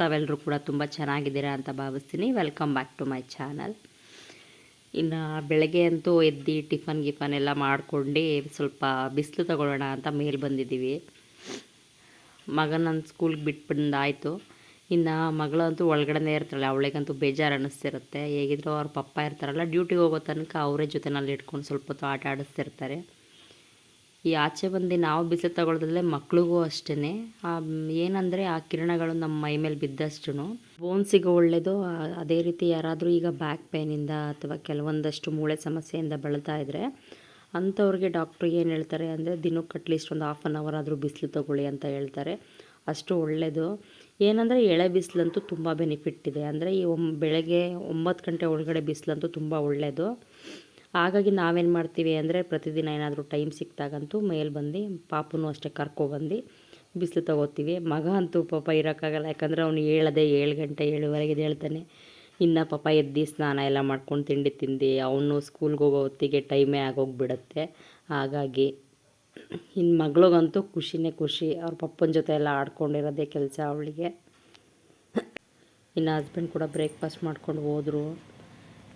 ತಾವೆಲ್ಲರೂ ಕೂಡ ತುಂಬ ಚೆನ್ನಾಗಿದ್ದೀರಾ ಅಂತ ಭಾವಿಸ್ತೀನಿ. Welcome back to my channel ಇನ್ನು ಬೆಳಗ್ಗೆ ಅಂತೂ ಎದ್ದು ಟಿಫನ್ ಗಿಫನ್ ಎಲ್ಲ ಮಾಡ್ಕೊಂಡು ಸ್ವಲ್ಪ ಬಿಸಿಲು ತಗೊಳ್ಳೋಣ ಅಂತ ಮೇಲೆ ಬಂದಿದ್ದೀವಿ. ಮಗನ ಸ್ಕೂಲ್ಗೆ ಬಿಟ್ಬಂದಾಯಿತು ಇನ್ನು ಮಗಳಂತೂ ಒಳಗಡೆನೇ ಇರ್ತಾಳೆ. ಅವಳಿಗಂತೂ ಬೇಜಾರು ಅನ್ನಿಸ್ತಿರುತ್ತೆ ಹೇಗಿದ್ರು ಅವ್ರ ಪಪ್ಪ ಇರ್ತಾರಲ್ಲ ಡ್ಯೂಟಿಗೆ ಹೋಗೋ ತನಕ ಅವರೇ ಜೊತೆನಲ್ಲಿ ಇಟ್ಕೊಂಡು ಸ್ವಲ್ಪ ಹೊತ್ತು ಆಟ ಆಡಿಸ್ತಿರ್ತಾರೆ. ಈ ಆಚೆ ಬಂದು ನಾವು ಬಿಸಿಲು ತಗೊಳ್ಳೋದ್ರಲ್ಲೇ ಮಕ್ಳಿಗೂ ಅಷ್ಟೇ ಏನಂದರೆ ಆ ಕಿರಣಗಳು ನಮ್ಮ ಮೈ ಮೇಲೆ ಬಿದ್ದಷ್ಟು ಬೋನ್ಸಿಗೆ ಒಳ್ಳೆಯದು ಅದೇ ರೀತಿ ಯಾರಾದರೂ ಈಗ ಬ್ಯಾಕ್ ಪೇನಿಂದ ಅಥವಾ ಕೆಲವೊಂದಷ್ಟು ಮೂಳೆ ಸಮಸ್ಯೆಯಿಂದ ಬಳಲ್ತಾ ಇದ್ದರೆ ಅಂಥವ್ರಿಗೆ ಡಾಕ್ಟ್ರು ಏನು ಹೇಳ್ತಾರೆ ಅಂದರೆ ದಿನಕ್ಕೆ ಅಟ್ಲೀಸ್ಟ್ ಒಂದು ಹಾಫ್ ಆನ್ ಅವರ್ ಆದರೂ ಬಿಸಿಲು ತಗೊಳ್ಳಿ ಅಂತ ಹೇಳ್ತಾರೆ. ಅಷ್ಟು ಒಳ್ಳೆಯದು ಏನಂದರೆ ಎಳೆ ಬಿಸಿಲಂತೂ ತುಂಬ ಬೆನಿಫಿಟ್ ಇದೆ. ಅಂದರೆ ಈ ಒಮ್, ಬೆಳಗ್ಗೆ ಒಂಬತ್ತು ಗಂಟೆ ಒಳಗಡೆ ಬಿಸಿಲಂತೂ ತುಂಬ ಒಳ್ಳೆಯದು ಹಾಗಾಗಿ ನಾವೇನು ಮಾಡ್ತೀವಿ ಅಂದರೆ ಪ್ರತಿದಿನ ಏನಾದರೂ ಟೈಮ್ ಸಿಕ್ತಾಗಂತೂ ಮೇಲೆ ಬಂದು ಪಾಪನೂ ಅಷ್ಟೇ ಕರ್ಕೊಬಂದು ಬಿಸಿಲು ತಗೋತೀವಿ. ಮಗ ಅಂತೂ ಪಾಪ ಇರೋಕ್ಕಾಗಲ್ಲ. ಯಾಕಂದರೆ ಅವನು ಹೇಳದೆ ಏಳು ಗಂಟೆ ಏಳುವರೆಗೆ ಹೇಳ್ತಾನೆ ಇನ್ನು ಪಾಪ ಎದ್ದು ಸ್ನಾನ ಎಲ್ಲ ಮಾಡ್ಕೊಂಡು ತಿಂಡಿ ತಿಂದು ಅವನು ಸ್ಕೂಲ್ಗೆ ಹೋಗೋ ಹೊತ್ತಿಗೆ ಟೈಮೇ ಆಗೋಗ್ಬಿಡತ್ತೆ. ಹಾಗಾಗಿ ಇನ್ನು ಮಗಳಿಗಂತೂ ಖುಷಿನೇ ಖುಷಿ. ಅವ್ರ ಪಪ್ಪನ ಜೊತೆ ಎಲ್ಲ ಆಡ್ಕೊಂಡಿರೋದೇ ಕೆಲಸ ಅವಳಿಗೆ. ಇನ್ನು ಹಸ್ಬೆಂಡ್ ಕೂಡ ಬ್ರೇಕ್ಫಾಸ್ಟ್ ಮಾಡ್ಕೊಂಡು ಹೋದರು.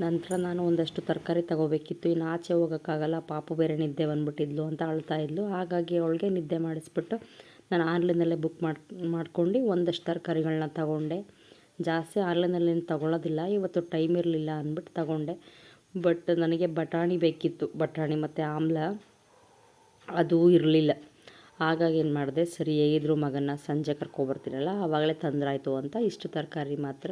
ನಂತರ ನಾನು ಒಂದಷ್ಟು ತರಕಾರಿ ತಗೋಬೇಕಿತ್ತು. ಇನ್ನು ಆಚೆ ಹೋಗೋಕ್ಕಾಗಲ್ಲ, ಪಾಪು ಬೇರೆ ನಿದ್ದೆ ಬಂದುಬಿಟ್ಟಿದ್ಲು ಅಂತ ಅಳ್ತಾ ಇದ್ಲು. ಹಾಗಾಗಿ ಅವಳಿಗೆ ನಿದ್ದೆ ಮಾಡಿಸ್ಬಿಟ್ಟು ನಾನು ಆನ್ಲೈನಲ್ಲೇ ಬುಕ್ ಮಾಡಿ, ಮಾಡ್ಕೊಂಡು ಒಂದಷ್ಟು ತರಕಾರಿಗಳನ್ನ ತಗೊಂಡೆ. ಜಾಸ್ತಿ ಆನ್ಲೈನಲ್ಲಿ ಏನು ತಗೊಳ್ಳೋದಿಲ್ಲ ಇವತ್ತು ಟೈಮ್ ಇರಲಿಲ್ಲ ಅಂದ್ಬಿಟ್ಟು ತಗೊಂಡೆ. ಬಟ್ ನನಗೆ ಬಟಾಣಿ ಬೇಕಿತ್ತು, ಬಟಾಣಿ ಮತ್ತು ಆಮ್ಲ, ಅದು ಇರಲಿಲ್ಲ. ಹಾಗಾಗಿ ಏನು ಮಾಡಿದೆ, ಸರಿ ಹೇಗಿದ್ರು ಮಗನ ಸಂಜೆ ಕರ್ಕೊಬರ್ತೀನಲ್ಲ, ಆವಾಗಲೇ ತಂದ್ರಾಯಿತು ಅಂತ ಇಷ್ಟು ತರಕಾರಿ ಮಾತ್ರ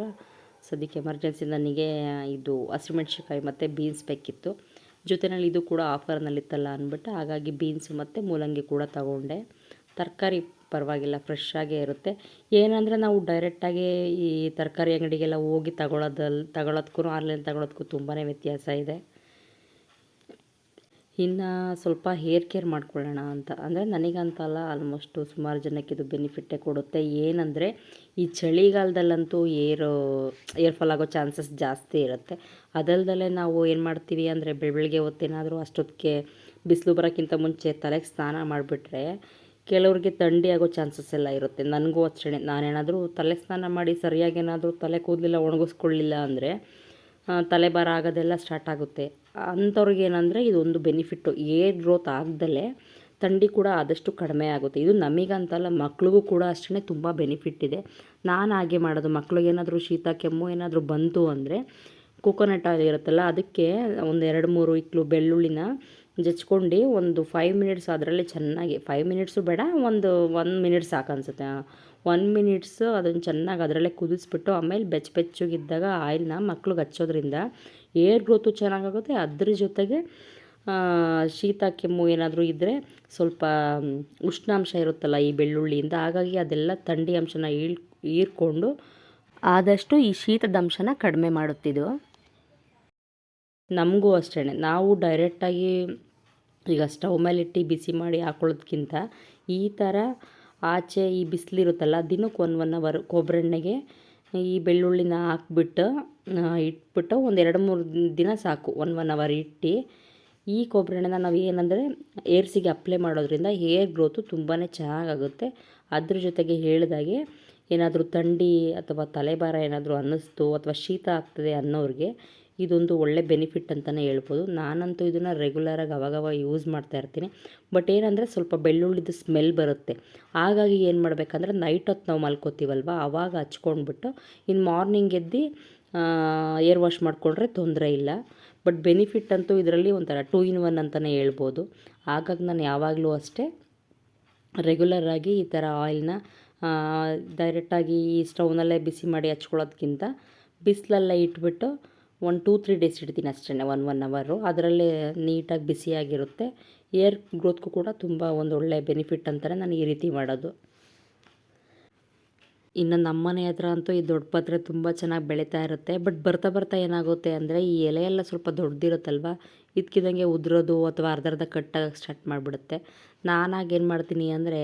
ಸದ್ಯಕ್ಕೆ ಎಮರ್ಜೆನ್ಸಿ ನನಗೆ ಇದು ಹಸಿಮೆಣ್ಸಿನ್ಕಾಯಿ ಮತ್ತು ಬೀನ್ಸ್ ಬೇಕಿತ್ತು. ಜೊತೆನಲ್ಲಿ ಇದು ಕೂಡ ಆಫರ್ನಲ್ಲಿತ್ತಲ್ಲ ಅಂದ್ಬಿಟ್ಟು ಹಾಗಾಗಿ ಬೀನ್ಸ್ ಮತ್ತು ಮೂಲಂಗಿ ಕೂಡ ತಗೊಂಡೆ. ತರಕಾರಿ ಪರವಾಗಿಲ್ಲ ಫ್ರೆಶ್ ಆಗೇ ಇರುತ್ತೆ. ಏನಂದರೆ ನಾವು ಡೈರೆಕ್ಟಾಗಿ ಈ ತರಕಾರಿ ಅಂಗಡಿಗೆಲ್ಲ ಹೋಗಿ ತಗೊಳ್ಳೋದಲ್ಲಿ ತಗೊಳ್ಳೋದಕ್ಕೂ ಆನ್ಲೈನ್ ತಗೊಳ್ಳೋದಕ್ಕೂ ತುಂಬಾ ವ್ಯತ್ಯಾಸ ಇದೆ. ಇನ್ನು ಸ್ವಲ್ಪ ಹೇರ್ ಕೇರ್ ಮಾಡ್ಕೊಳ್ಳೋಣ ಅಂತ. ಅಂದರೆ ನನಗಂತಲ್ಲ ಆಲ್ಮೋಸ್ಟು ಸುಮಾರು ಜನಕ್ಕೆ ಇದು ಬೆನಿಫಿಟ್ಟೇ ಕೊಡುತ್ತೆ. ಏನಂದರೆ ಈ ಚಳಿಗಾಲದಲ್ಲಂತೂ ಏರು ಏರ್ ಫಾಲ್ ಆಗೋ ಚಾನ್ಸಸ್ ಜಾಸ್ತಿ ಇರುತ್ತೆ. ಅದಲ್ದಲ್ಲೇ ನಾವು ಏನು ಮಾಡ್ತೀವಿ ಅಂದರೆ ಬೆಳಗ್ಗೆ ಹೊತ್ತೇನಾದರೂ ಅಷ್ಟೊತ್ತಿಗೆ ಬಿಸಿಲು ಬರೋಕ್ಕಿಂತ ಮುಂಚೆ ತಲೆಗೆ ಸ್ನಾನ ಮಾಡಿಬಿಟ್ರೆ ಕೆಲವ್ರಿಗೆ ಥಂಡಿ ಆಗೋ ಚಾನ್ಸಸ್ ಎಲ್ಲ ಇರುತ್ತೆ. ನನಗೂ ಅಷ್ಟೇ ನಾನೇನಾದರೂ ತಲೆ ಸ್ನಾನ ಮಾಡಿ ಸರಿಯಾಗಿ ಏನಾದರೂ ತಲೆ ಕೂದಲಿಲ್ಲ ಒಣಗಿಸ್ಕೊಳ್ಳಿಲ್ಲ ಅಂದರೆ ತಲೆ ಭಾರ ಆಗೋದೆಲ್ಲ ಸ್ಟಾರ್ಟ್ ಆಗುತ್ತೆ. ಅಂಥವ್ರಿಗೆ ಏನಂದರೆ ಇದೊಂದು ಬೆನಿಫಿಟ್ಟು ಏರ್ ಗ್ರೋತ್ ಆಗ್ದಲೇ ಥಂಡಿ ಕೂಡ ಆದಷ್ಟು ಕಡಿಮೆ ಆಗುತ್ತೆ. ಇದು ನಮಗಂತಲ್ಲ, ಮಕ್ಳಿಗೂ ಕೂಡ ಅಷ್ಟೇ ತುಂಬ ಬೆನಿಫಿಟ್ ಇದೆ. ನಾನು ಹಾಗೆ ಮಾಡೋದು, ಮಕ್ಳಿಗೆ ಏನಾದರೂ ಶೀತ, ಕೆಮ್ಮು ಏನಾದರೂ ಬಂತು ಅಂದರೆ ಕೋಕೋನಟ್ ಆಯಿಲ್ ಇರುತ್ತಲ್ಲ, ಅದಕ್ಕೆ ಒಂದು ಎರಡು ಮೂರು ಇಕ್ಲು ಬೆಳ್ಳುಳ್ಳಿನ ಜಚ್ಕೊಂಡು ಒಂದು ಫೈವ್ ಮಿನಿಟ್ಸ್ ಅದರಲ್ಲಿ ಚೆನ್ನಾಗಿ ಫೈವ್ ಮಿನಿಟ್ಸು ಬೇಡ, ಒಂದು ಒನ್ ಮಿನಿಟ್ ಸಾಕು ಅನಿಸುತ್ತೆ. ಒನ್ ಮಿನಿಟ್ಸು ಅದನ್ನು ಚೆನ್ನಾಗಿ ಅದರಲ್ಲೇ ಕುದಿಸ್ಬಿಟ್ಟು, ಆಮೇಲೆ ಬೆಚ್ಚ ಬೆಚ್ಚಗಿದ್ದಾಗ ಆಯಿಲ್ನ ಮಕ್ಳಿಗೆ ಹಚ್ಚೋದ್ರಿಂದ ಏರ್ ಗ್ರೋತು ಚೆನ್ನಾಗಾಗುತ್ತೆ. ಅದ್ರ ಜೊತೆಗೆ ಶೀತ ಕೆಮ್ಮು ಏನಾದರೂ ಇದ್ದರೆ ಸ್ವಲ್ಪ ಉಷ್ಣಾಂಶ ಇರುತ್ತಲ್ಲ ಈ ಬೆಳ್ಳುಳ್ಳಿಯಿಂದ, ಹಾಗಾಗಿ ಅದೆಲ್ಲ ಥಂಡಿ ಅಂಶನ ಈಳ್ ಹೀರ್ಕೊಂಡು ಆದಷ್ಟು ಈ ಶೀತದ ಅಂಶನ ಕಡಿಮೆ ಮಾಡುತ್ತಿದ್ದು. ನಮಗೂ ಅಷ್ಟೇ ನಾವು ಡೈರೆಕ್ಟಾಗಿ ಈಗ ಸ್ಟವ್ ಮೇಲೆ ಇಟ್ಟು ಬಿಸಿ ಮಾಡಿ ಹಾಕೊಳ್ಳೋದ್ಕಿಂತ ಈ ಥರ ಆಚೆ ಈ ಬಿಸಿಲಿರುತ್ತಲ್ಲ, ದಿನಕ್ಕೆ ಒನ್ ಒನ್ ಅವರ್ ಕೊಬ್ಬರೆಣ್ಣೆಗೆ ಈ ಬೆಳ್ಳುಳ್ಳಿನ ಹಾಕ್ಬಿಟ್ಟು ಇಟ್ಬಿಟ್ಟು ಒಂದು ಎರಡು ಮೂರು ದಿನ ಸಾಕು ಒನ್ ಒನ್ ಅವರ್ ಇಟ್ಟು. ಈ ಕೊಬ್ಬರೆಣ್ಣೆನ ನಾವು ಏನಂದರೆ, ಏರ್ಸಿಗೆ ಅಪ್ಲೈ ಮಾಡೋದ್ರಿಂದ ಹೇರ್ ಗ್ರೋತು ತುಂಬಾ ಚೆನ್ನಾಗಾಗುತ್ತೆ. ಅದ್ರ ಜೊತೆಗೆ ಹೇಳಿದಾಗೆ, ಏನಾದರೂ ಥಂಡಿ ಅಥವಾ ತಲೆಭಾರ ಏನಾದರೂ ಅನ್ನಿಸ್ತು ಅಥವಾ ಶೀತ ಆಗ್ತದೆ ಅನ್ನೋರಿಗೆ ಇದೊಂದು ಒಳ್ಳೆ ಬೆನಿಫಿಟ್ ಅಂತಲೇ ಹೇಳ್ಬೋದು. ನಾನಂತೂ ಇದನ್ನು ರೆಗ್ಯುಲರಾಗಿ ಅವಾಗವಾಗ ಯೂಸ್ ಮಾಡ್ತಾ ಇರ್ತೀನಿ. ಬಟ್ ಏನಂದರೆ ಸ್ವಲ್ಪ ಬೆಳ್ಳುಳ್ಳಿದು ಸ್ಮೆಲ್ ಬರುತ್ತೆ. ಹಾಗಾಗಿ ಏನು ಮಾಡಬೇಕಂದ್ರೆ ನೈಟ್ ಹೊತ್ತು ನಾವು ಮಲ್ಕೋತೀವಲ್ವ? ಆವಾಗ ಹಚ್ಕೊಂಡ್ಬಿಟ್ಟು ಇನ್ನು ಮಾರ್ನಿಂಗ್ ಎದ್ದು ಏರ್ ವಾಶ್ ಮಾಡಿಕೊಂಡ್ರೆ ತೊಂದರೆ ಇಲ್ಲ. ಬಟ್ ಬೆನಿಫಿಟ್ ಅಂತೂ ಇದರಲ್ಲಿ ಒಂಥರ ಟೂ ಇನ್ ಒನ್ ಅಂತಲೇ ಹೇಳ್ಬೋದು. ಹಾಗಾಗಿ ನಾನು ಯಾವಾಗಲೂ ಅಷ್ಟೇ ರೆಗ್ಯುಲರಾಗಿ ಈ ಥರ ಆಯಿಲ್ನ ಡೈರೆಕ್ಟಾಗಿ ಈ ಸ್ಟವ್ನಲ್ಲೇ ಬಿಸಿ ಮಾಡಿ ಹಚ್ಕೊಳ್ಳೋದ್ಕಿಂತ ಬಿಸಿಲಲ್ಲೇ ಇಟ್ಬಿಟ್ಟು ಒಂದು ಟೂ ತ್ರೀ ಡೇಸ್ ಇಡ್ತೀನಿ ಅಷ್ಟೇ ಒನ್ ಒನ್ ಅವರು ಅದರಲ್ಲೇ ನೀಟಾಗಿ ಬಿಸಿಯಾಗಿರುತ್ತೆ. ಏರ್ ಗ್ರೋತ್ಗೂ ಕೂಡ ತುಂಬ ಒಂದು ಒಳ್ಳೆಯ ಬೆನಿಫಿಟ್ ಅಂತಾರೆ ನಾನು ಈ ರೀತಿ ಮಾಡೋದು. ಇನ್ನು ನಮ್ಮನೆ ಹತ್ರ ಅಂತೂ ಈ ದೊಡ್ಡ ಪತ್ರೆ ತುಂಬ ಚೆನ್ನಾಗಿ ಬೆಳೀತಾ ಇರುತ್ತೆ. ಬಟ್ ಬರ್ತಾ ಬರ್ತಾ ಏನಾಗುತ್ತೆ ಅಂದರೆ ಈ ಎಲೆ ಎಲ್ಲ ಸ್ವಲ್ಪ ದೊಡ್ಡದಿರುತ್ತಲ್ವ ಇದ್ಕಿದಂಗೆ ಉದುರೋದು ಅಥವಾ ಅರ್ಧ ಅರ್ಧ ಕಟ್ಟಾಗಕ್ಕೆ ಸ್ಟಾರ್ಟ್ ಮಾಡಿಬಿಡುತ್ತೆ. ನಾನಾಗಿ ಏನು ಮಾಡ್ತೀನಿ ಅಂದರೆ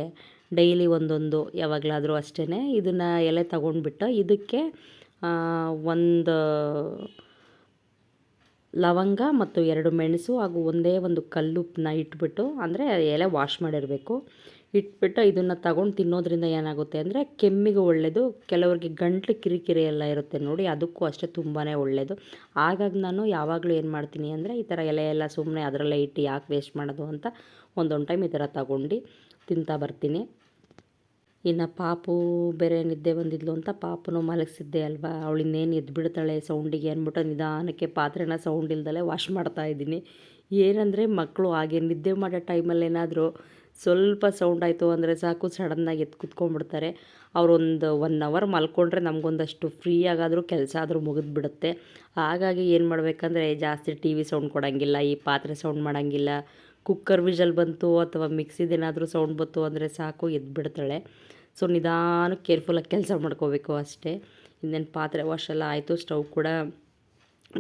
ಡೈಲಿ ಒಂದೊಂದು ಯಾವಾಗಲಾದರೂ ಅಷ್ಟೇ ಇದನ್ನು ಎಲೆ ತಗೊಂಡ್ಬಿಟ್ಟು ಇದಕ್ಕೆ ಒಂದು ಲವಂಗ ಮತ್ತು ಎರಡು ಮೆಣಸು ಹಾಗೂ ಒಂದೇ ಒಂದು ಕಲ್ಲುಪ್ಪನ್ನ ಇಟ್ಬಿಟ್ಟು, ಅಂದರೆ ಎಲೆ ವಾಶ್ ಮಾಡಿರಬೇಕು. ಇಟ್ಬಿಟ್ಟು ಇದನ್ನು ತಗೊಂಡು ತಿನ್ನೋದ್ರಿಂದ ಏನಾಗುತ್ತೆ ಅಂದರೆ ಕೆಮ್ಮಿಗೆ ಒಳ್ಳೆಯದು ಕೆಲವರಿಗೆ ಗಂಟ್ಲು ಕಿರಿಕಿರಿ ಎಲ್ಲ ಇರುತ್ತೆ ನೋಡಿ, ಅದಕ್ಕೂ ಅಷ್ಟೇ ತುಂಬಾ ಒಳ್ಳೆಯದು ಹಾಗಾಗಿ ನಾನು ಯಾವಾಗಲೂ ಏನು ಮಾಡ್ತೀನಿ ಅಂದರೆ ಈ ಥರ ಎಲೆ ಎಲ್ಲ ಸುಮ್ಮನೆ ಅದರಲ್ಲೇ ಇಟ್ಟು ಯಾಕೆ ವೇಸ್ಟ್ ಮಾಡೋದು ಅಂತ ಒಂದೊಂದು ಟೈಮ್ ಈ ಥರ ತಗೊಂಡು ತಿಂತಾ ಬರ್ತೀನಿ. ಇನ್ನು ಪಾಪು ಬೇರೆ ನಿದ್ದೆ ಬಂದಿದ್ಲು ಅಂತ ಪಾಪುನೂ ಮಲಗಿಸಿದ್ದೆ ಅಲ್ವಾ? ಅವಳು ಎದ್ದು ಬಿಡ್ತಾಳೆ ಸೌಂಡಿಗೆ ಅಂದ್ಬಿಟ್ಟು ನಿಧಾನಕ್ಕೆ ಪಾತ್ರೆನ ಸೌಂಡ್ ಇಲ್ದಲೇ ವಾಶ್ ಮಾಡ್ತಾ ಇದ್ದೀನಿ. ಏನಂದರೆ ಮಕ್ಕಳು ಹಾಗೆ ನಿದ್ದೆ ಮಾಡೋ ಟೈಮಲ್ಲಿ ಏನಾದರೂ ಸ್ವಲ್ಪ ಸೌಂಡ್ ಆಯಿತು ಅಂದರೆ ಸಾಕು ಸಡನ್ನಾಗಿ ಎದ್ದು ಕುತ್ಕೊಂಡ್ಬಿಡ್ತಾರೆ. ಅವರೊಂದು ಒನ್ ಅವರ್ ಮಲ್ಕೊಂಡ್ರೆ ನಮಗೊಂದಷ್ಟು ಫ್ರೀ ಆಗಾದರೂ ಕೆಲಸ ಆದರೂ ಮುಗಿದ್ಬಿಡುತ್ತೆ. ಹಾಗಾಗಿ ಏನು ಮಾಡಬೇಕಂದ್ರೆ ಜಾಸ್ತಿ ಟಿ ವಿ ಸೌಂಡ್ ಕೊಡೋಂಗಿಲ್ಲ, ಈ ಪಾತ್ರೆ ಸೌಂಡ್ ಮಾಡೋಂಗಿಲ್ಲ. ಕುಕ್ಕರ್ ವಿಜಲ್ ಬಂತು ಅಥವಾ ಮಿಕ್ಸಿದೇನಾದರೂ ಸೌಂಡ್ ಬಂತು ಅಂದರೆ ಸಾಕು ಎದ್ದು ಬಿಡ್ತಾಳೆ ಸೊ, ನಿಧಾನ ಕೇರ್ಫುಲ್ಲಾಗಿ ಕೆಲಸ ಮಾಡ್ಕೋಬೇಕು ಅಷ್ಟೇ. ಇನ್ನೇನು ಪಾತ್ರೆ ವಾಶ್ ಎಲ್ಲ ಆಯಿತು, ಸ್ಟವ್ ಕೂಡ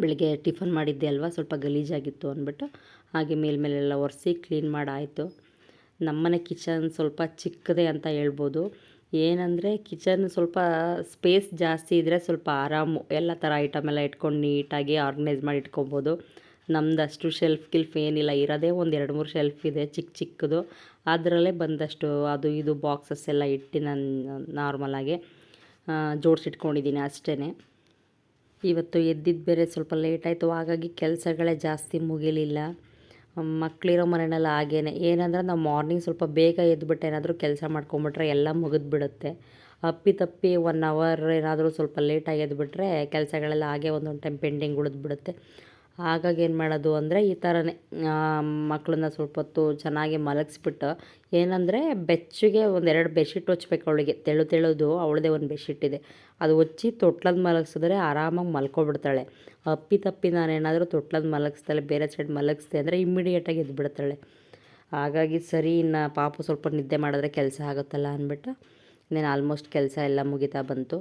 ಬೆಳಿಗ್ಗೆ ಟಿಫನ್ ಮಾಡಿದ್ದೆ ಅಲ್ವಾ, ಸ್ವಲ್ಪ ಗಲೀಜಾಗಿತ್ತು ಅಂದ್ಬಿಟ್ಟು. ಹಾಗೆ ಮೇಲ್ಮೇಲೆಲ್ಲ ಒರೆಸಿ ಕ್ಲೀನ್ ಮಾಡಾಯಿತು. ನಮ್ಮನೆ ಕಿಚನ್ ಸ್ವಲ್ಪ ಚಿಕ್ಕದೆ ಅಂತ ಹೇಳ್ಬೋದು. ಏನಂದರೆ ಕಿಚನ್ ಸ್ವಲ್ಪ ಸ್ಪೇಸ್ ಜಾಸ್ತಿ ಇದ್ದರೆ ಸ್ವಲ್ಪ ಆರಾಮು, ಎಲ್ಲ ಥರ ಐಟಮ್ ಎಲ್ಲ ಇಟ್ಕೊಂಡು ನೀಟಾಗಿ ಆರ್ಗನೈಸ್ ಮಾಡಿ ಇಟ್ಕೊಬೋದು. ನಮ್ದು ಅಷ್ಟು ಶೆಲ್ಫ್ ಗಿಲ್ಫ್ ಏನಿಲ್ಲ, ಇರೋದೇ ಒಂದು ಎರಡು ಮೂರು ಶೆಲ್ಫ್ ಇದೆ ಚಿಕ್ಕ ಚಿಕ್ಕದು. ಅದರಲ್ಲೇ ಬಂದಷ್ಟು ಅದು ಇದು ಬಾಕ್ಸಸ್ ಎಲ್ಲ ಇಟ್ಟು ನಾನು ನಾರ್ಮಲಾಗಿ ಜೋಡಿಸಿಟ್ಕೊಂಡಿದ್ದೀನಿ ಅಷ್ಟೇ ಇವತ್ತು ಎದ್ದಿದ್ದು ಬೇರೆ ಸ್ವಲ್ಪ ಲೇಟ್ ಆಯಿತು, ಹಾಗಾಗಿ ಕೆಲಸಗಳೇ ಜಾಸ್ತಿ ಮುಗಿಲಿಲ್ಲ. ಮಕ್ಕಳಿರೋ ಮನೆಯಲ್ಲಿ ಹಾಗೇನೆ. ಏನಂದ್ರೆ ನಾವು ಮಾರ್ನಿಂಗ್ ಸ್ವಲ್ಪ ಬೇಗ ಎದ್ಬಿಟ್ಟು ಏನಾದರೂ ಕೆಲಸ ಮಾಡ್ಕೊಂಬಿಟ್ರೆ ಎಲ್ಲ ಮುಗಿದ್ಬಿಡುತ್ತೆ. ಅಪ್ಪಿ ತಪ್ಪಿ ಒನ್ ಅವರ್ ಏನಾದರೂ ಸ್ವಲ್ಪ ಲೇಟಾಗಿ ಎದ್ಬಿಟ್ರೆ ಕೆಲಸಗಳೆಲ್ಲ ಹಾಗೆ ಒಂದೊಂದು ಟೈಮ್ ಪೆಂಡಿಂಗ್ ಉಳಿದ್ಬಿಡುತ್ತೆ. ಹಾಗಾಗಿ ಏನು ಮಾಡೋದು ಅಂದರೆ ಈ ಥರನೇ ಮಕ್ಕಳನ್ನ ಸ್ವಲ್ಪ ಹೊತ್ತು ಚೆನ್ನಾಗಿ ಮಲಗಿಸ್ಬಿಟ್ಟು ಏನಂದರೆ ಬೆಚ್ಚಗೆ ಒಂದೆರಡು ಬೆಡ್ಶೀಟ್ ಹೊಚ್ಬೇಕು ಅವಳಿಗೆ, ತೆಳು ತೆಳುದು ಅವಳದೇ ಒಂದು ಬೆಡ್ಶೀಟ್ ಇದೆ. ಅದು ಹೊಚ್ಚಿ ತೊಟ್ಲದ್ದು ಮಲಗಿಸಿದ್ರೆ ಆರಾಮಾಗಿ ಮಲ್ಕೊಬಿಡ್ತಾಳೆ. ಅಪ್ಪಿ ತಪ್ಪಿ ನಾನೇನಾದರೂ ತೊಟ್ಲದ್ದು ಮಲಗಿಸ್ತಾಳೆ, ಬೇರೆ ಸೈಡ್ ಮಲಗಿಸ್ದೆ ಅಂದರೆ ಇಮ್ಮಿಡಿಯೇಟಾಗಿ ಎದ್ಬಿಡ್ತಾಳೆ. ಹಾಗಾಗಿ ಸರಿ, ಇನ್ನು ಪಾಪು ಸ್ವಲ್ಪ ನಿದ್ದೆ ಮಾಡಿದ್ರೆ ಕೆಲಸ ಆಗುತ್ತಲ್ಲ ಅಂದ್ಬಿಟ್ಟು, ಇನ್ನೇನು ಆಲ್ಮೋಸ್ಟ್ ಕೆಲಸ ಎಲ್ಲ ಮುಗಿತಾ ಬಂತು.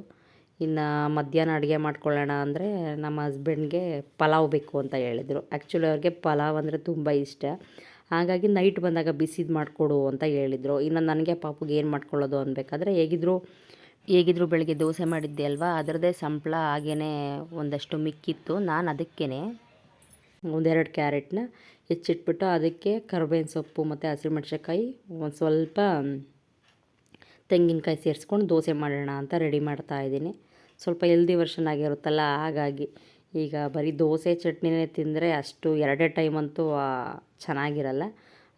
ಇನ್ನು ಮಧ್ಯಾಹ್ನ ಅಡುಗೆ ಮಾಡ್ಕೊಳ್ಳೋಣ ಅಂದರೆ ನಮ್ಮ ಹಸ್ಬೆಂಡ್ಗೆ ಪಲಾವ್ ಬೇಕು ಅಂತ ಹೇಳಿದರು. ಆ್ಯಕ್ಚುಲಿ ಅವ್ರಿಗೆ ಪಲಾವ್ ಅಂದರೆ ತುಂಬ ಇಷ್ಟ. ಹಾಗಾಗಿ ನೈಟ್ ಬಂದಾಗ ಬಿಸಿದು ಮಾಡಿಕೊಡು ಅಂತ ಹೇಳಿದರು. ಇನ್ನು ನನಗೆ ಪಾಪುಗೆ ಏನು ಮಾಡ್ಕೊಳ್ಳೋದು ಅನ್ಬೇಕಾದ್ರೆ ಹೇಗಿದ್ರು ಹೇಗಿದ್ರು ಬೆಳಗ್ಗೆ ದೋಸೆ ಮಾಡಿದ್ದೆ ಅಲ್ವಾ? ಅದರದ್ದೇ ಸಂಪಳ ಹಾಗೇ ಒಂದಷ್ಟು ಮಿಕ್ಕಿತ್ತು. ನಾನು ಅದಕ್ಕೇ ಒಂದೆರಡು ಕ್ಯಾರೆಟ್ನ ಹೆಚ್ಚಿಟ್ಬಿಟ್ಟು ಅದಕ್ಕೆ ಕರ್ಬೇವಿನ ಸೊಪ್ಪು ಮತ್ತು ಮೆಣಸಕಾಯಿ ಒಂದು ಸ್ವಲ್ಪ ತೆಂಗಿನಕಾಯಿ ಸೇರಿಸ್ಕೊಂಡು ದೋಸೆ ಮಾಡೋಣ ಅಂತ ರೆಡಿ ಮಾಡ್ತಾ ಇದ್ದೀನಿ. ಸ್ವಲ್ಪ ಹೆಲ್ದಿ ವರ್ಷನ್ ಆಗಿರುತ್ತಲ್ಲ, ಹಾಗಾಗಿ ಈಗ ಬರೀ ದೋಸೆ, ಚಟ್ನಿನೇ ತಿಂದರೆ ಅಷ್ಟು ಎರಡೇ ಟೈಮ್ ಅಂತೂ ಚೆನ್ನಾಗಿರಲ್ಲ.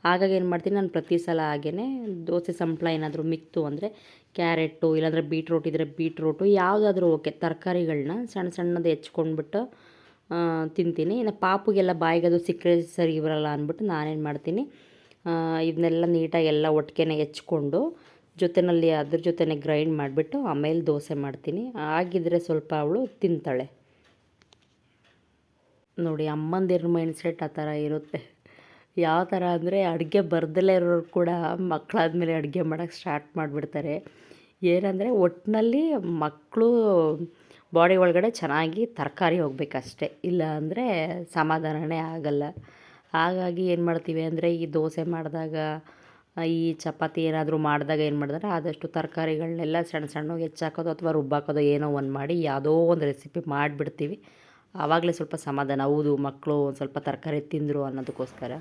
ಹಾಗಾಗಿ ಏನು ಮಾಡ್ತೀನಿ, ನಾನು ಪ್ರತಿ ಸಲ ಹಾಗೇ ದೋಸೆ ಸಂಪ್ಳ ಏನಾದರೂ ಮಿಕ್ತು ಅಂದರೆ ಕ್ಯಾರೆಟು ಇಲ್ಲಾಂದರೆ ಬೀಟ್ರೋಟ್ ಇದ್ದರೆ ಬೀಟ್ರೋಟು, ಯಾವುದಾದ್ರೂ ಓಕೆ ತರಕಾರಿಗಳನ್ನ ಸಣ್ಣ ಸಣ್ಣದು ಹೆಚ್ಕೊಂಡ್ಬಿಟ್ಟು ತಿಂತೀನಿ. ಇನ್ನು ಪಾಪುಗೆಲ್ಲ ಬಾಯಿಗೆ ಅದು ಸಿಕ್ಕರೆ ಸರಿ ಬರಲ್ಲ ಅಂದ್ಬಿಟ್ಟು ನಾನೇನು ಮಾಡ್ತೀನಿ ಇದನ್ನೆಲ್ಲ ನೀಟಾಗಿ ಎಲ್ಲ ಒಟ್ಟಿಗೆ ಹೆಚ್ಕೊಂಡು ಜೊತೆಯಲ್ಲಿ ಅದ್ರ ಜೊತೆನೆ ಗ್ರೈಂಡ್ ಮಾಡಿಬಿಟ್ಟು ಆಮೇಲೆ ದೋಸೆ ಮಾಡ್ತೀನಿ. ಆಗಿದ್ದರೆ ಸ್ವಲ್ಪ ಅವಳು ತಿಂತಾಳೆ. ನೋಡಿ ಅಮ್ಮಂದಿರ ಮೈಂಡ್ ಸೆಟ್ ಆ ಥರ ಇರುತ್ತೆ. ಯಾವ ಥರ ಅಂದರೆ ಅಡುಗೆ ಬರ್ದಲೇ ಇರೋರು ಕೂಡ ಮಕ್ಕಳಾದ್ಮೇಲೆ ಅಡುಗೆ ಮಾಡೋಕ್ಕೆ ಸ್ಟಾರ್ಟ್ ಮಾಡಿಬಿಡ್ತಾರೆ. ಏನಂದರೆ ಒಟ್ಟಿನಲ್ಲಿ ಮಕ್ಕಳು ಬಾಡಿ ಒಳಗಡೆ ಚೆನ್ನಾಗಿ ತರಕಾರಿ ಹೋಗ್ಬೇಕಷ್ಟೆ. ಇಲ್ಲ ಅಂದರೆ ಸಮಾಧಾನನೇ ಆಗಲ್ಲ. ಹಾಗಾಗಿ ಏನು ಮಾಡ್ತೀವಿ ಅಂದರೆ ಈ ದೋಸೆ ಮಾಡಿದಾಗ ಈ ಚಪಾತಿ ಏನಾದರೂ ಮಾಡಿದಾಗ ಏನು ಮಾಡಿದ್ರೆ? ಆದಷ್ಟು ತರಕಾರಿಗಳನ್ನೆಲ್ಲ ಸಣ್ಣ ಸಣ್ಣಗೆ ಹೆಚ್ಚಾಕೋದು ಅಥವಾ ರುಬ್ಬಾಕೋದು ಏನೋ ಒಂದು ಮಾಡಿ ಯಾವುದೋ ಒಂದು ರೆಸಿಪಿ ಮಾಡಿಬಿಡ್ತೀವಿ. ಆವಾಗಲೇ ಸ್ವಲ್ಪ ಸಮಾಧಾನ. ಹೌದು ಮಕ್ಕಳು ಒಂದು ಸ್ವಲ್ಪ ತರಕಾರಿ ತಿಂದರು ಅನ್ನೋದಕ್ಕೋಸ್ಕರ.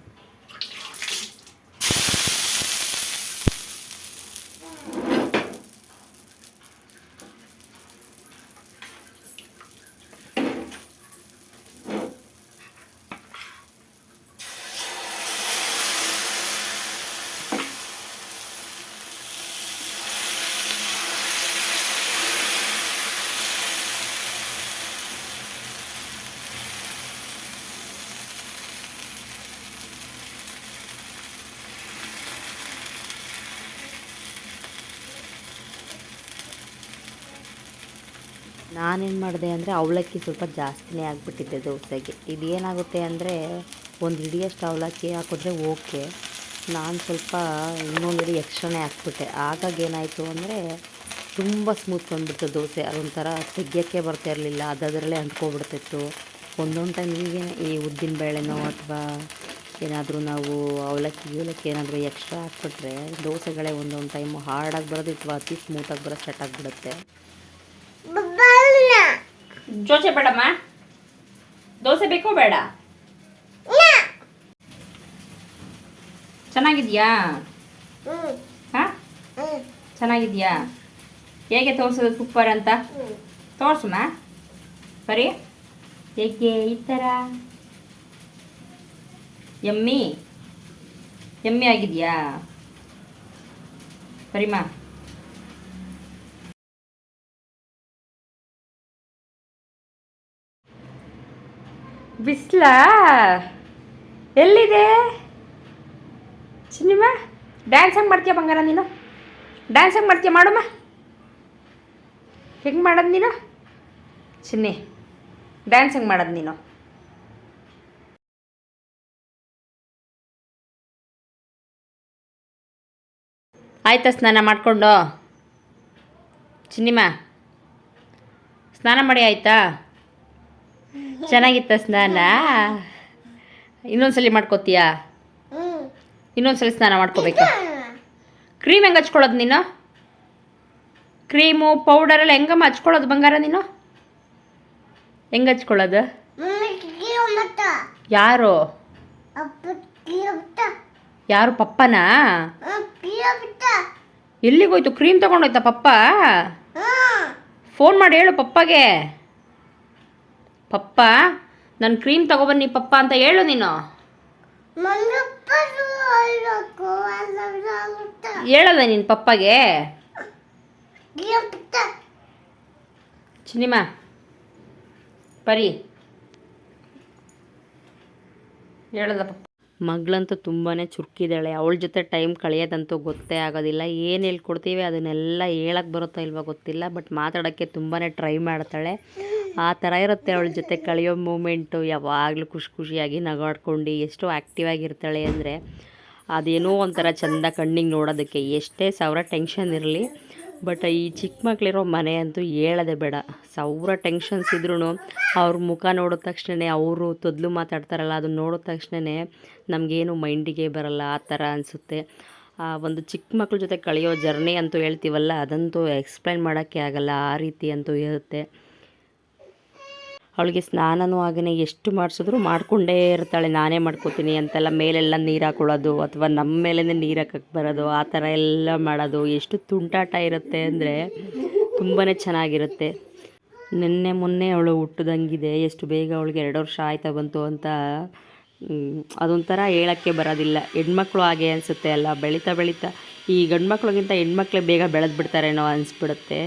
ನಾನೇನು ಮಾಡಿದೆ ಅಂದರೆ ಅವಲಕ್ಕಿ ಸ್ವಲ್ಪ ಜಾಸ್ತಿನೇ ಆಗಿಬಿಟ್ಟಿದ್ದೆ ದೋಸೆಗೆ. ಇದು ಏನಾಗುತ್ತೆ ಅಂದರೆ ಒಂದು ಹಿಡಿಯಷ್ಟು ಅವಲಕ್ಕಿ ಹಾಕಿದ್ರೆ ಓಕೆ. ನಾನು ಸ್ವಲ್ಪ ಇನ್ನೊಂದು ಹಿಡಿ ಎಕ್ಸ್ಟ್ರಾನೇ ಹಾಕ್ಬಿಟ್ಟೆ. ಆಗಾಗ ಏನಾಯಿತು ಅಂದರೆ ತುಂಬ ಸ್ಮೂತ್ ಬಂದುಬಿಡ್ತು ದೋಸೆ. ಅದೊಂಥರ ತೆಗಿಯೋಕ್ಕೆ ಬರ್ತಾ ಇರಲಿಲ್ಲ. ಅದರಲ್ಲೇ ಅಂಟ್ಕೊಬಿಡ್ತಿತ್ತು. ಒಂದೊಂದು ಟೈಮ್ ಹೀಗೆ ಈ ಉದ್ದಿನ ಬೇಳೆನೋ ಅಥವಾ ಏನಾದರೂ ನಾವು ಅವಲಕ್ಕಿ ಗಿವಲಕ್ಕಿ ಏನಾದರೂ ಎಕ್ಸ್ಟ್ರಾ ಹಾಕ್ಬಿಟ್ರೆ ದೋಸೆಗಳೇ ಒಂದೊಂದು ಟೈಮು ಹಾರ್ಡಾಗಿ ಬರೋದು ಅಥವಾ ಅತಿ ಸ್ಮೂತಾಗಿ ಬರೋದು ಸ್ಟಾರ್ಟ್ ಆಗಿಬಿಡುತ್ತೆ ಜೋಚೆ ಬೇಡಮ್ಮ? ದೋಸೆ ಬೇಕೋ ಬೇಡ? ಚೆನ್ನಾಗಿದ್ಯಾ? ಹಾಂ? ಚೆನ್ನಾಗಿದ್ಯಾ? ಹೇಗೆ ತೋರಿಸೋದು ಸೂಪರ್ ಅಂತ? ತೋರಿಸಮ್ಮ. ಸರಿ ಹೇಗೆ ಈ ಥರ ಎಮ್ಮಿ. ಎಮ್ಮಿ ಆಗಿದೆಯಾ? ಸರಿಮ್ಮ ಬಿಸ್ಲಾ? ಎಲ್ಲಿದೆ? ಚಿನ್ನಿಮ್ಮ ಡ್ಯಾನ್ಸ್ ಹೆಂಗೆ ಮಾಡ್ತೀಯ ಬಂಗಾರ ನೀನು? ಡ್ಯಾನ್ಸ್ ಹೆಂಗೆ ಮಾಡ್ತೀಯ ಮಾಡಮ್ಮ ಹೆಂಗೆ ಮಾಡೋದು ನೀನು? ಚಿನ್ನಿ ಡ್ಯಾನ್ಸ್ ಹೆಂಗೆ ಮಾಡೋದು ನೀನು? ಆಯ್ತಾ ಸ್ನಾನ ಮಾಡಿಕೊಂಡು? ಚಿನ್ನಿಮ್ಮ ಸ್ನಾನ ಮಾಡಿ ಆಯ್ತಾ? ಚೆನ್ನಾಗಿತ್ತ ಸ್ನಾನ? ಇನ್ನೊಂದ್ಸಲಿ ಮಾಡ್ಕೋತೀಯಾ? ಇನ್ನೊಂದ್ಸಲಿ ಸ್ನಾನ ಮಾಡ್ಕೋಬೇಕಾ? ಕ್ರೀಮ್ ಹೆಂಗೆ ಹಚ್ಕೊಳ್ಳೋದು ನೀನು? ಕ್ರೀಮು ಪೌಡರೆಲ್ಲ ಹೆಂಗಮ್ಮ ಹಚ್ಕೊಳ್ಳೋದು ಬಂಗಾರ ನೀನು? ಹೆಂಗೆ ಹಚ್ಕೊಳ್ಳೋದು? ಯಾರು? ಯಾರು ಪಪ್ಪನಾ? ಎಲ್ಲಿಗೋಯ್ತು? ಕ್ರೀಮ್ ತಗೊಂಡೋಯ್ತಾ ಪಪ್ಪ? ಫೋನ್ ಮಾಡಿ ಹೇಳು ಪಪ್ಪಗೆ. ಪಪ್ಪ ನನ್ನ ಕ್ರೀಮ್ ತಗೊಬನ್ನಿ ಪಪ್ಪ ಅಂತ ಹೇಳು ನೀನು. ಹೇಳದ ನೀನು ಪಪ್ಪಗೆ? ಚಿನ್ನಿಮ್ಮ ಪರಿ. ಹೇಳದ ಪಪ್ಪ. ಮಗಳಂತೂ ತುಂಬಾ ಚುರುಕಿದ್ದಾಳೆ. ಅವಳ ಜೊತೆ ಟೈಮ್ ಕಳೆಯೋದಂತೂ ಗೊತ್ತೇ ಆಗೋದಿಲ್ಲ. ಏನು ಹೇಳ್ಕೊಡ್ತೀವಿ ಅದನ್ನೆಲ್ಲ ಹೇಳಕ್ಕೆ ಬರುತ್ತೋ ಇಲ್ವೋ ಗೊತ್ತಿಲ್ಲ ಬಟ್ ಮಾತಾಡೋಕ್ಕೆ ತುಂಬಾ ಟ್ರೈ ಮಾಡ್ತಾಳೆ. ಆ ಥರ ಇರುತ್ತೆ ಅವಳ ಜೊತೆ ಕಳೆಯೋ ಮೂಮೆಂಟು, ಯಾವಾಗಲೂ ಖುಷಿ ಖುಷಿಯಾಗಿ ನಗಾಡ್ಕೊಂಡು ಎಷ್ಟು ಆ್ಯಕ್ಟಿವ್ ಆಗಿರ್ತಾಳೆ ಅಂದರೆ ಅದೇನೋ ಒಂಥರ ಚಂದ ಕಣ್ಣಿಗೆ ನೋಡೋದಕ್ಕೆ. ಎಷ್ಟೇ ಸಾವಿರ ಟೆನ್ಷನ್ ಇರಲಿ ಬಟ್ ಈ ಚಿಕ್ಕ ಮಕ್ಕಳಿರೋ ಮನೆ ಅಂತೂ ಹೇಳೋದೇ ಬೇಡ. ಸಾವಿರ ಟೆನ್ಷನ್ಸ್ ಇದ್ರೂ ಅವ್ರ ಮುಖ ನೋಡಿದ ತಕ್ಷಣ ಅವರು ತೊದಲು ಮಾತಾಡ್ತಾರಲ್ಲ, ಅದನ್ನ ನೋಡಿದ ತಕ್ಷಣ ನಮಗೇನು ಮೈಂಡಿಗೆ ಬರಲ್ಲ, ಆ ಥರ ಅನಿಸುತ್ತೆ. ಆ ಒಂದು ಚಿಕ್ಕ ಮಕ್ಕಳ ಜೊತೆ ಕಳೆಯೋ ಜರ್ನಿ ಅಂತೂ ಹೇಳ್ತೀವಲ್ಲ, ಅದಂತೂ ಎಕ್ಸ್ಪ್ಲೈನ್ ಮಾಡೋಕ್ಕೆ ಆಗಲ್ಲ, ಆ ರೀತಿ ಅಂತೂ ಇರುತ್ತೆ. ಅವಳಿಗೆ ಸ್ನಾನನೂ ಹಾಗೆಯೇ ಎಷ್ಟು ಮಾಡಿಸಿದ್ರು ಮಾಡಿಕೊಂಡೇ ಇರ್ತಾಳೆ, ನಾನೇ ಮಾಡ್ಕೋತೀನಿ ಅಂತೆಲ್ಲ ಮೇಲೆಲ್ಲ ನೀರು ಹಾಕೊಳ್ಳೋದು ಅಥವಾ ನಮ್ಮ ಮೇಲೇ ನೀರು ಹಾಕಕ್ಕೆ ಬರೋದು, ಆ ಥರ ಎಲ್ಲ ಮಾಡೋದು. ಎಷ್ಟು ತುಂಟಾಟ ಇರುತ್ತೆ ಅಂದರೆ ತುಂಬಾ ಚೆನ್ನಾಗಿರುತ್ತೆ. ನಿನ್ನೆ ಮೊನ್ನೆ ಅವಳು ಹುಟ್ಟಿದಂಗಿದೆ, ಎಷ್ಟು ಬೇಗ ಅವಳಿಗೆ ಎರಡು ವರ್ಷ ಆಯ್ತಾ ಬಂತು ಅಂತ ಅದೊಂಥರ ಹೇಳೋಕ್ಕೆ ಬರೋದಿಲ್ಲ. ಹೆಣ್ಮಕ್ಳು ಹಾಗೆ ಅನಿಸುತ್ತೆ ಅಲ್ಲ, ಬೆಳೀತಾ ಬೆಳೀತಾ. ಈ ಗಂಡು ಮಕ್ಳಿಗಿಂತ ಹೆಣ್ಮಕ್ಳೇ ಬೇಗ ಬೆಳೆದು ಬಿಡ್ತಾರೇನೋ ಅನಿಸ್ಬಿಡುತ್ತೆ.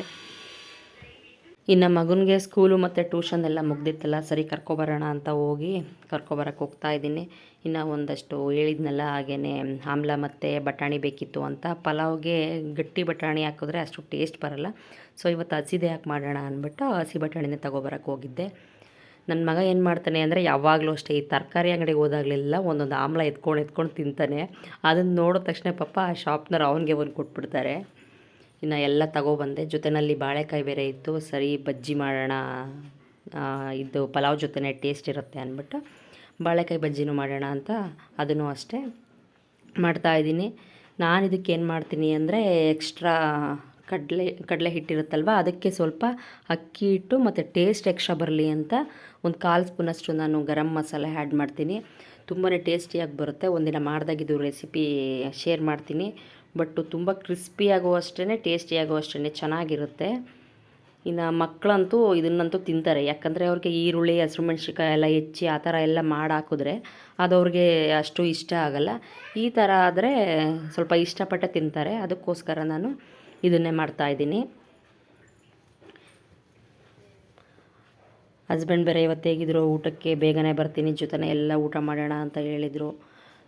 ಇನ್ನು ಮಗನಿಗೆ ಸ್ಕೂಲು ಮತ್ತು ಟ್ಯೂಷನ್ ಎಲ್ಲ ಮುಗ್ದಿತ್ತಲ್ಲ, ಸರಿ ಕರ್ಕೊಬರೋಣ ಅಂತ ಹೋಗಿ ಕರ್ಕೊಬರಕ್ಕೆ ಹೋಗ್ತಾ ಇದ್ದೀನಿ. ಇನ್ನು ಒಂದಷ್ಟು ಹೇಳಿದ್ನಲ್ಲ ಹಾಗೇ ಆಮ್ಲ ಮತ್ತು ಬಟಾಣಿ ಬೇಕಿತ್ತು ಅಂತ. ಪಲಾವ್ಗೆ ಗಟ್ಟಿ ಬಟಾಣಿ ಹಾಕಿದ್ರೆ ಅಷ್ಟು ಟೇಸ್ಟ್ ಬರಲ್ಲ. ಸೊ ಇವತ್ತು ಹಸಿದೆ ಯಾಕೆ ಮಾಡೋಣ ಅಂದ್ಬಿಟ್ಟು ಹಸಿ ಬಟಾಣಿನೇ ತಗೊಬರಕ್ಕೆ ಹೋಗಿದ್ದೆ. ನನ್ನ ಮಗ ಏನು ಮಾಡ್ತಾನೆ ಅಂದರೆ ಯಾವಾಗಲೂ ಅಷ್ಟೇ, ಈ ತರಕಾರಿ ಅಂಗಡಿಗೆ ಹೋದಾಗಲೆಲ್ಲ ಒಂದೊಂದು ಆಮ್ಲ ಎತ್ಕೊಂಡು ಎತ್ಕೊಂಡು ತಿಂತಾನೆ. ಅದನ್ನು ನೋಡಿದ ತಕ್ಷಣ ಪಾಪ ಆ ಶಾಪ್ನವ್ರು ಅವನಿಗೆ ಒಂದು ಕೊಟ್ಬಿಡ್ತಾರೆ. ಇನ್ನು ಎಲ್ಲ ತಗೊಬಂದೆ. ಜೊತೆಯಲ್ಲಿ ಬಾಳೆಕಾಯಿ ಬೇರೆ ಇತ್ತು. ಸರಿ, ಬಜ್ಜಿ ಮಾಡೋಣ ಇದು ಪಲಾವ್ ಜೊತೆನೇ ಟೇಸ್ಟ್ ಇರುತ್ತೆ ಅಂದ್ಬಿಟ್ಟು ಬಾಳೆಕಾಯಿ ಬಜ್ಜಿನೂ ಮಾಡೋಣ ಅಂತ ಅದನ್ನು ಅಷ್ಟೇ ಮಾಡ್ತಾಯಿದ್ದೀನಿ ನಾನು ಇದಕ್ಕೆ ಏನು ಮಾಡ್ತೀನಿ ಅಂದರೆ ಎಕ್ಸ್ಟ್ರಾ ಕಡಲೆ ಕಡಲೆ ಹಿಟ್ಟಿರುತ್ತಲ್ವ, ಅದಕ್ಕೆ ಸ್ವಲ್ಪ ಅಕ್ಕಿ ಹಿಟ್ಟು ಮತ್ತು ಟೇಸ್ಟ್ ಎಕ್ಸ್ಟ್ರಾ ಬರಲಿ ಅಂತ ಒಂದು ಕಾಲು ಸ್ಪೂನಷ್ಟು ನಾನು ಗರಂ ಮಸಾಲೆ ಆ್ಯಡ್ ಮಾಡ್ತೀನಿ. ತುಂಬಾ ಟೇಸ್ಟಿಯಾಗಿ ಬರುತ್ತೆ. ಒಂದಿನ ಮಾಡಿದಾಗಿದ್ದು ರೆಸಿಪಿ ಶೇರ್ ಮಾಡ್ತೀನಿ. ಬಟ್ ತುಂಬ ಕ್ರಿಸ್ಪಿ ಆಗುವಷ್ಟೇ ಟೇಸ್ಟಿ ಆಗುವಷ್ಟೇ ಚೆನ್ನಾಗಿರುತ್ತೆ. ಇನ್ನು ಮಕ್ಕಳಂತೂ ಇದನ್ನಂತೂ ತಿಂತಾರೆ. ಯಾಕಂದರೆ ಅವ್ರಿಗೆ ಈರುಳ್ಳಿ, ಹಸಿರು ಮೆಣ್ಸಿನ್ಕಾಯಿ ಎಲ್ಲ ಹೆಚ್ಚಿ ಆ ಥರ ಎಲ್ಲ ಮಾಡಿ ಹಾಕಿದ್ರೆ ಅದು ಅವ್ರಿಗೆ ಅಷ್ಟು ಇಷ್ಟ ಆಗಲ್ಲ. ಈ ಥರ ಆದರೆ ಸ್ವಲ್ಪ ಇಷ್ಟಪಟ್ಟೆ ತಿಂತಾರೆ. ಅದಕ್ಕೋಸ್ಕರ ನಾನು ಇದನ್ನೇ ಮಾಡ್ತಾಯಿದ್ದೀನಿ ಹಸ್ಬೆಂಡ್ ಬೇರೆ ಇವತ್ತು ಹೇಗಿದ್ರು ಊಟಕ್ಕೆ ಬೇಗನೆ ಬರ್ತೀನಿ, ಜೊತೆನೇ ಎಲ್ಲ ಊಟ ಮಾಡೋಣ ಅಂತ ಹೇಳಿದರು.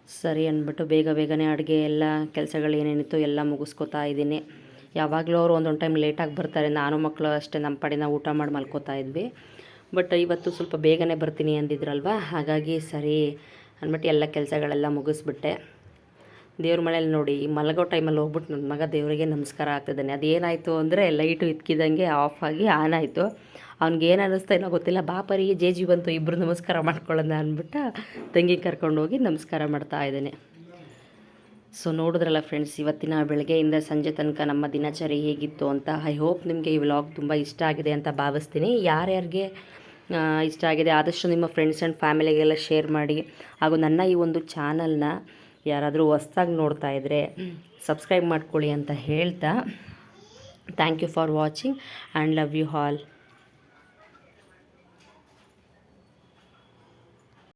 ಸರಿ ಅಂದ್ಬಿಟ್ಟು ಬೇಗ ಬೇಗನೆ ಅಡುಗೆ ಎಲ್ಲ ಕೆಲಸಗಳು ಏನೇನಿತ್ತು ಎಲ್ಲ ಮುಗಿಸ್ಕೊತಾ ಇದ್ದೀನಿ. ಯಾವಾಗಲೂ ಅವರು ಒಂದೊಂದು ಟೈಮ್ ಲೇಟಾಗಿ ಬರ್ತಾರೆ. ನಾನು ಮಕ್ಕಳು ಅಷ್ಟೇ ನಮ್ಮ ಪಡೆನ ಊಟ ಮಾಡಿ ಮಲ್ಕೋತಾ ಇದ್ವಿ. ಬಟ್ ಇವತ್ತು ಸ್ವಲ್ಪ ಬೇಗನೆ ಬರ್ತೀನಿ ಅಂದಿದ್ರಲ್ವ? ಹಾಗಾಗಿ ಸರಿ ಅಂದ್ಬಿಟ್ಟು ಎಲ್ಲ ಕೆಲಸಗಳೆಲ್ಲ ಮುಗಿಸ್ಬಿಟ್ಟೆ. ದೇವ್ರ ಮನೇಲಿ ನೋಡಿ, ಮಲಗೋ ಟೈಮಲ್ಲಿ ಹೋಗ್ಬಿಟ್ಟು ನನ್ನ ಮಗ ದೇವರಿಗೆ ನಮಸ್ಕಾರ ಆಗ್ತಿದ್ದಾನೆ. ಅದೇನಾಯಿತು ಅಂದರೆ ಲೈಟು ಇದ್ಕಿದಂಗೆ ಆಫ್ ಆಗಿ ಆನ್ ಆಯಿತು. ಅವ್ನಿಗೆ ಏನು ಅನ್ನಿಸ್ತಾ ಏನೋ ಗೊತ್ತಿಲ್ಲ. ಬಾಪರಿ ಜೆ ಜಿ ಬಂತು ಇಬ್ಬರು ನಮಸ್ಕಾರ ಮಾಡ್ಕೊಳ್ಳೋಣ ಅಂದ್ಬಿಟ್ಟು ತಂಗಿ ಕರ್ಕೊಂಡೋಗಿ ನಮಸ್ಕಾರ ಮಾಡ್ತಾ ಇದ್ದೇನೆ. ಸೊ ನೋಡಿದ್ರಲ್ಲ ಫ್ರೆಂಡ್ಸ್ ಇವತ್ತಿನ ಬೆಳಗ್ಗೆಯಿಂದ ಸಂಜೆ ತನಕ ನಮ್ಮ ದಿನಚರಿ ಹೇಗಿತ್ತು ಅಂತ ಐ ಹೋಪ್ ನಿಮಗೆ ಈ ವ್ಲಾಗ್ ತುಂಬ ಇಷ್ಟ ಆಗಿದೆ ಅಂತ ಭಾವಿಸ್ತೀನಿ. ಯಾರ್ಯಾರಿಗೆ ಇಷ್ಟ ಆಗಿದೆ ಆದಷ್ಟು ನಿಮ್ಮ ಫ್ರೆಂಡ್ಸ್ ಆ್ಯಂಡ್ ಫ್ಯಾಮಿಲಿಗೆಲ್ಲ ಶೇರ್ ಮಾಡಿ. ಹಾಗೂ ನನ್ನ ಈ ಒಂದು ಚಾನಲ್ನ ಯಾರಾದರೂ ಹೊಸ್ದಾಗಿ ನೋಡ್ತಾ ಇದ್ದರೆ ಸಬ್ಸ್ಕ್ರೈಬ್ ಮಾಡ್ಕೊಳ್ಳಿ ಅಂತ ಹೇಳ್ತಾ. Thank you for watching and love you all